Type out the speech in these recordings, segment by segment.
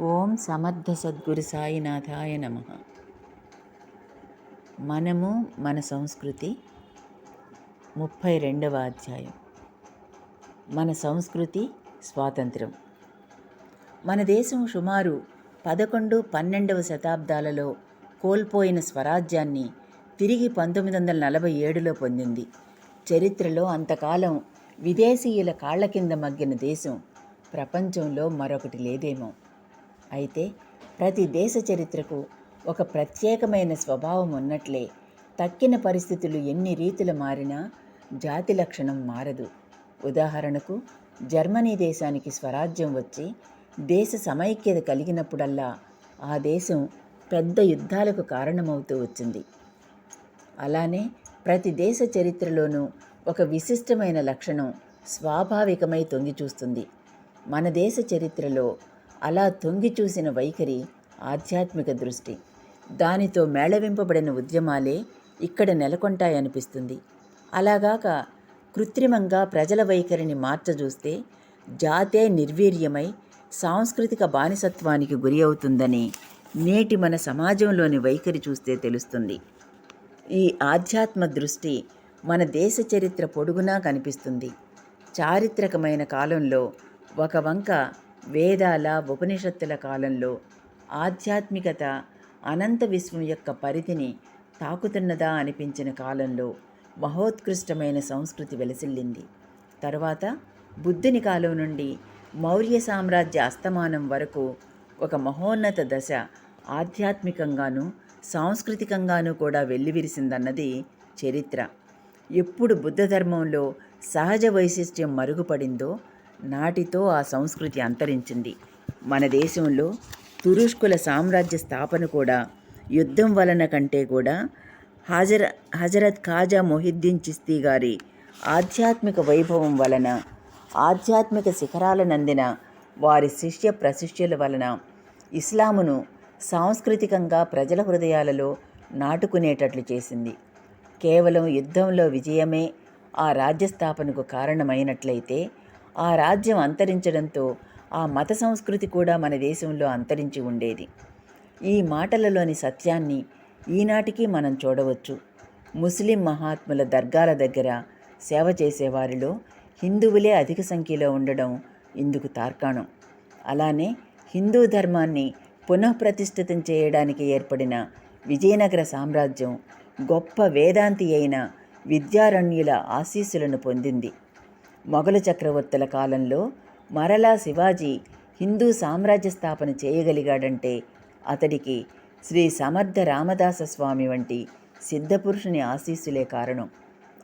ఓం సమర్థ సద్గురు సాయినాథాయ నమ. మనము మన సంస్కృతి ముప్పై రెండవ అధ్యాయం. మన సంస్కృతి స్వాతంత్రం మన దేశం సుమారు పదకొండు పన్నెండవ శతాబ్దాలలో కోల్పోయిన స్వరాజ్యాన్ని తిరిగి పంతొమ్మిది వందల నలభై ఏడులో పొందింది. చరిత్రలో అంతకాలం విదేశీయుల కాళ్ళ కింద మగ్గిన దేశం ప్రపంచంలో మరొకటి లేదేమో. అయితే ప్రతి దేశ చరిత్రకు ఒక ప్రత్యేకమైన స్వభావం ఉన్నట్లే తక్కిన పరిస్థితులు ఎన్ని రీతులు మారినా జాతి లక్షణం మారదు. ఉదాహరణకు జర్మనీ దేశానికి స్వరాజ్యం వచ్చి దేశ సమైక్యత కలిగినప్పుడల్లా ఆ దేశం పెద్ద యుద్ధాలకు కారణమవుతూ వచ్చింది. అలానే ప్రతి దేశ చరిత్రలోనూ ఒక విశిష్టమైన లక్షణం స్వాభావికమై తొంగి చూస్తుంది. మన దేశ చరిత్రలో అలా తొంగి చూసిన వైఖరి ఆధ్యాత్మిక దృష్టి. దానితో మేళవింపబడిన ఉద్యమాలే ఇక్కడ నెలకొంటాయనిపిస్తుంది. అలాగాక కృత్రిమంగా ప్రజల వైఖరిని మార్చజూస్తే జాతే నిర్వీర్యమై సాంస్కృతిక బానిసత్వానికి గురి అవుతుందని నేటి మన సమాజంలోని వైఖరి చూస్తే తెలుస్తుంది. ఈ ఆధ్యాత్మ దృష్టి మన దేశ చరిత్ర పొడుగునా కనిపిస్తుంది. చారిత్రకమైన కాలంలో ఒక వంక వేదాల ఉపనిషత్తుల కాలంలో ఆధ్యాత్మికత అనంత విశ్వం యొక్క పరిధిని తాకుతున్నదా అనిపించిన కాలంలో మహోత్కృష్టమైన సంస్కృతి వెలసిల్లింది. తర్వాత బుద్ధుని కాలం నుండి మౌర్య సామ్రాజ్య అస్తమానం వరకు ఒక మహోన్నత దశ ఆధ్యాత్మికంగాను సాంస్కృతికంగానూ కూడా వెల్లివిరిసిందన్నది చరిత్ర. ఎప్పుడు బుద్ధ ధర్మంలో సహజ వైశిష్ట్యం మరుగుపడిందో నాటితో ఆ సంస్కృతి అంతరించింది. మన దేశంలో తురుష్కుల సామ్రాజ్య స్థాపన కూడా యుద్ధం వలన కంటే కూడా హాజర హజరత్ ఖాజా మొహిద్దీన్ చిస్తీ గారి ఆధ్యాత్మిక వైభవం వలన ఆధ్యాత్మిక శిఖరాలనందిన వారి శిష్య ప్రశిష్యుల వలన ఇస్లామును సాంస్కృతికంగా ప్రజల హృదయాలలో నాటుకునేటట్లు చేసింది. కేవలం యుద్ధంలో విజయమే ఆ రాజ్యస్థాపనకు కారణమైనట్లయితే ఆ రాజ్యం అంతరించడంతో ఆ మత సంస్కృతి కూడా మన దేశంలో అంతరించి ఉండేది. ఈ మాటలలోని సత్యాన్ని ఈనాటికి మనం చూడవచ్చు. ముస్లిం మహాత్ముల దర్గాల దగ్గర సేవ చేసేవారిలో హిందువులే అధిక సంఖ్యలో ఉండడం ఇందుకు తార్కాణం. అలానే హిందూ ధర్మాన్ని పునఃప్రతిష్ఠితం చేయడానికి ఏర్పడిన విజయనగర సామ్రాజ్యం గొప్ప వేదాంతి అయిన విద్యారణ్యుల ఆశీస్సులను పొందింది. మొఘలు చక్రవర్తుల కాలంలో మరలా శివాజీ హిందూ సామ్రాజ్య స్థాపన చేయగలిగాడంటే అతడికి శ్రీ సమర్థ రామదాస స్వామి వంటి సిద్ధపురుషుని ఆశీస్సులే కారణం.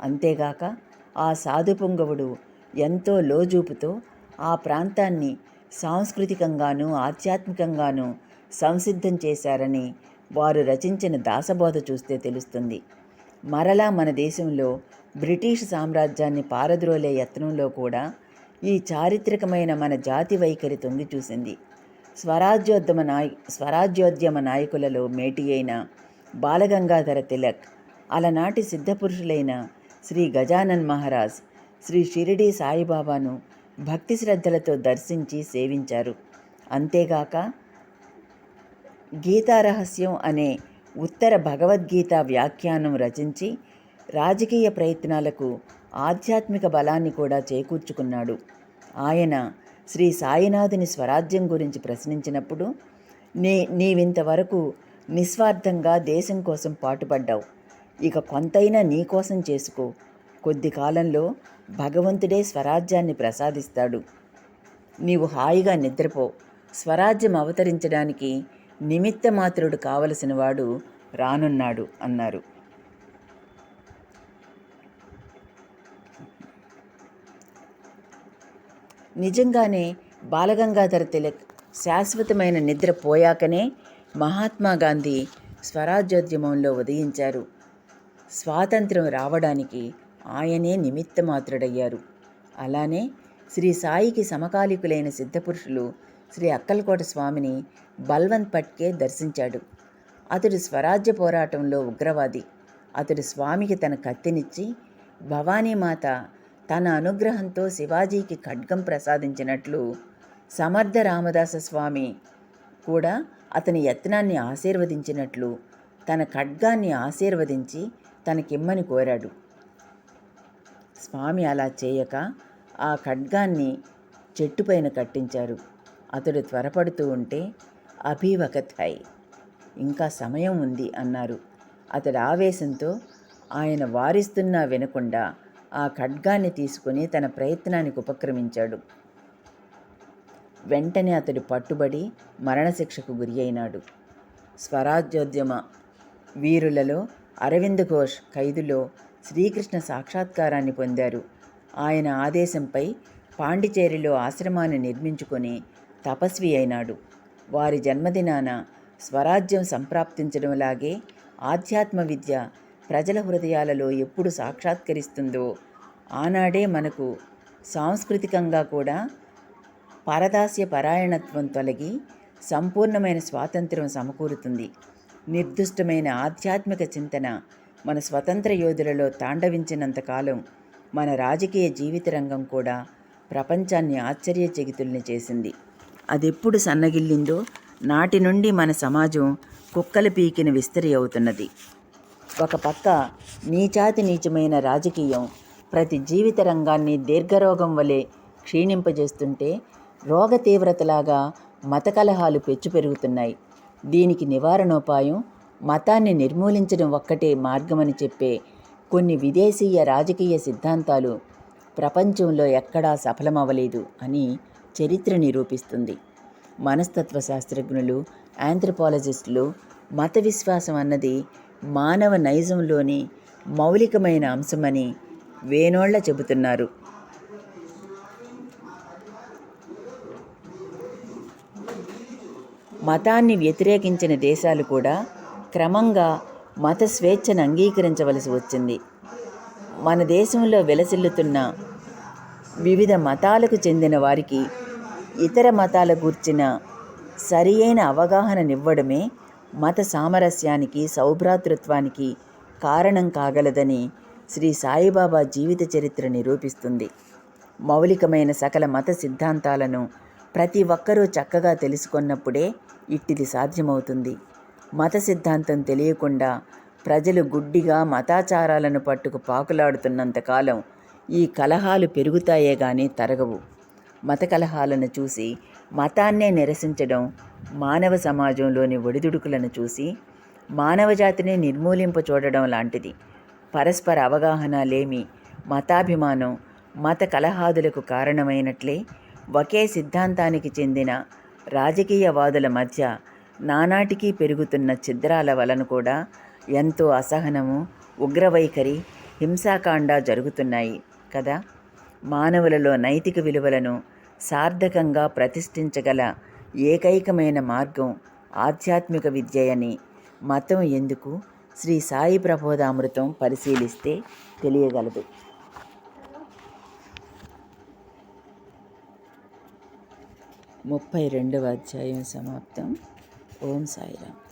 అంతేగాక ఆ సాధుపుంగవుడు ఎంతో లోజూపుతో ఆ ప్రాంతాన్ని సాంస్కృతికంగానూ ఆధ్యాత్మికంగానూ సంసిద్ధం చేశారని వారు రచించిన దాసబోధ చూస్తే తెలుస్తుంది. మరలా మన దేశంలో బ్రిటిష్ సామ్రాజ్యాన్ని పారద్రోలే యత్నంలో కూడా ఈ చారిత్రకమైన మన జాతి వైఖరి తొంగి చూసింది. స్వరాజ్యోద్యమ నాయ స్వరాజ్యోద్యమ నాయకులలో మేటి అయిన బాలగంగాధర తిలక్ అలనాటి సిద్ధపురుషులైన శ్రీ గజానన్ మహారాజ్ శ్రీ షిరిడి సాయిబాబాను భక్తి శ్రద్ధలతో దర్శించి సేవించారు. అంతేగాక గీతారహస్యం అనే ఉత్తర భగవద్గీత వ్యాఖ్యానం రచించి రాజకీయ ప్రయత్నాలకు ఆధ్యాత్మిక బలాన్ని కూడా చేకూర్చుకున్నాడు. ఆయన శ్రీ సాయినాథుని స్వరాజ్యం గురించి ప్రశ్నించినప్పుడు నే నీవింతవరకు నిస్వార్థంగా దేశం కోసం పాటుపడ్డావు. ఇక కొంతైనా నీకోసం చేసుకో. కొద్ది కాలంలో భగవంతుడే స్వరాజ్యాన్ని ప్రసాదిస్తాడు. నీవు హాయిగా నిద్రపో. స్వరాజ్యం అవతరించడానికి నిమిత్త మాత్రుడు కావలసిన వాడు రానున్నాడు అన్నారు. నిజంగానే బాలగంగాధర తిలక్ శాశ్వతమైన నిద్ర పోయాకనే మహాత్మా గాంధీ స్వరాజ్యోద్యమంలో ఉదయించారు. స్వాతంత్రం రావడానికి ఆయనే నిమిత్తమాత్రుడయ్యారు. అలానే శ్రీ సాయికి సమకాలికులైన సిద్ధపురుషులు శ్రీ అక్కలకోట స్వామిని బల్వంత్ పట్కే దర్శించాడు. అతడు స్వరాజ్య పోరాటంలో ఉగ్రవాది. అతడు స్వామికి తన కత్తినిచ్చి భవానీమాత తన అనుగ్రహంతో శివాజీకి ఖడ్గం ప్రసాదించినట్లు సమర్థ రామదాస స్వామి కూడా అతని యత్నాన్ని ఆశీర్వదించినట్లు తన ఖడ్గాన్ని ఆశీర్వదించి తనకిమ్మని కోరాడు. స్వామి అలా చేయక ఆ ఖడ్గాన్ని చెట్టుపైన కట్టించారు. అతడు త్వరపడుతూ ఉంటే అభివకథాయ్ ఇంకా సమయం ఉంది అన్నారు. అతడు ఆవేశంతో ఆయన వారిస్తున్నా వినకుండా ఆ ఖడ్గాన్ని తీసుకుని తన ప్రయత్నానికి ఉపక్రమించాడు. వెంటనే అతడు పట్టుబడి మరణశిక్షకు గురి అయినాడు స్వరాజ్యోద్యమ వీరులలో అరవింద్ ఘోష్ ఖైదులో శ్రీకృష్ణ సాక్షాత్కారాన్ని పొందారు. ఆయన ఆదేశంపై పాండిచేరిలో ఆశ్రమాన్ని నిర్మించుకొని తపస్వి అయినాడు. వారి జన్మదినాన స్వరాజ్యం సంప్రాప్తించడంలాగే ఆధ్యాత్మ విద్య ప్రజల హృదయాలలో ఎప్పుడు సాక్షాత్కరిస్తుందో ఆనాడే మనకు సాంస్కృతికంగా కూడా పరదాస్య పరాయణత్వం తొలగి సంపూర్ణమైన స్వాతంత్ర్యం సమకూరుతుంది. నిర్దిష్టమైన ఆధ్యాత్మిక చింతన మన స్వతంత్ర యోధులలో తాండవించినంతకాలం మన రాజకీయ జీవిత రంగం కూడా ప్రపంచాన్ని ఆశ్చర్యచకితుల్ని చేసింది. అదెప్పుడు సన్నగిల్లిందో నాటి నుండి మన సమాజం కుక్కల పీకిన విస్తరి అవుతున్నది. ఒక పక్క నీచాతి నీచమైన రాజకీయం ప్రతి జీవిత రంగాన్ని దీర్ఘరోగం వలె క్షీణింపజేస్తుంటే రోగ తీవ్రతలాగా మత కలహాలు పెచ్చు పెరుగుతున్నాయి. దీనికి నివారణోపాయం మతాన్ని నిర్మూలించడం ఒక్కటే మార్గమని చెప్పే కొన్ని విదేశీయ రాజకీయ సిద్ధాంతాలు ప్రపంచంలో ఎక్కడా సఫలమవ్వలేదు అని చరిత్ర నిరూపిస్తుంది. మనస్తత్వ శాస్త్రజ్ఞులు ఆంథ్రపాలజిస్టులు మత విశ్వాసం అన్నది మానవ నైజంలోని మౌలికమైన అంశమని వేనోళ్ళ చెబుతున్నారు. మతాన్ని వ్యతిరేకించిన దేశాలు కూడా క్రమంగా మత స్వేచ్ఛను అంగీకరించవలసి వచ్చింది. మన దేశంలో వెలసిల్లుతున్న వివిధ మతాలకు చెందిన వారికి ఇతర మతాల గూర్చిన సరియైన అయిన అవగాహననివ్వడమే మత సామరస్యానికి సౌభ్రాతృత్వానికి కారణం కాగలదని శ్రీ సాయిబాబా జీవిత చరిత్ర నిరూపిస్తుంది. మౌలికమైన సకల మత సిద్ధాంతాలను ప్రతి ఒక్కరూ చక్కగా తెలుసుకున్నప్పుడే ఇట్టిది సాధ్యమవుతుంది. మత సిద్ధాంతం తెలియకుండా ప్రజలు గుడ్డిగా మతాచారాలను పట్టుకు పాకులాడుతున్నంతకాలం ఈ కలహాలు పెరుగుతాయే గాని తరగవు. మత కలహాలను చూసి మతాన్నే నిరసించడం మానవ సమాజంలోని ఒడిదుడుకులను చూసి మానవజాతిని నిర్మూలింప చూడడం లాంటిది. పరస్పర అవగాహన లేమి మతాభిమానం మత కలహాదులకు కారణమైనట్లే ఒకే సిద్ధాంతానికి చెందిన రాజకీయవాదుల మధ్య నానాటికి పెరుగుతున్న ఛిద్రాల వలన కూడా ఎంతో అసహనము ఉగ్రవైఖరి హింసాకాండ జరుగుతున్నాయి కదా? మానవులలో నైతిక విలువలను సార్థకంగా ప్రతిష్ఠించగల ఏకైకమైన మార్గం ఆధ్యాత్మిక విద్యయని. మతం ఎందుకు? శ్రీ సాయి ప్రబోధామృతం పరిశీలిస్తే తెలియగలదు. ముప్పై రెండవ అధ్యాయం సమాప్తం. ఓం సాయిరామ్.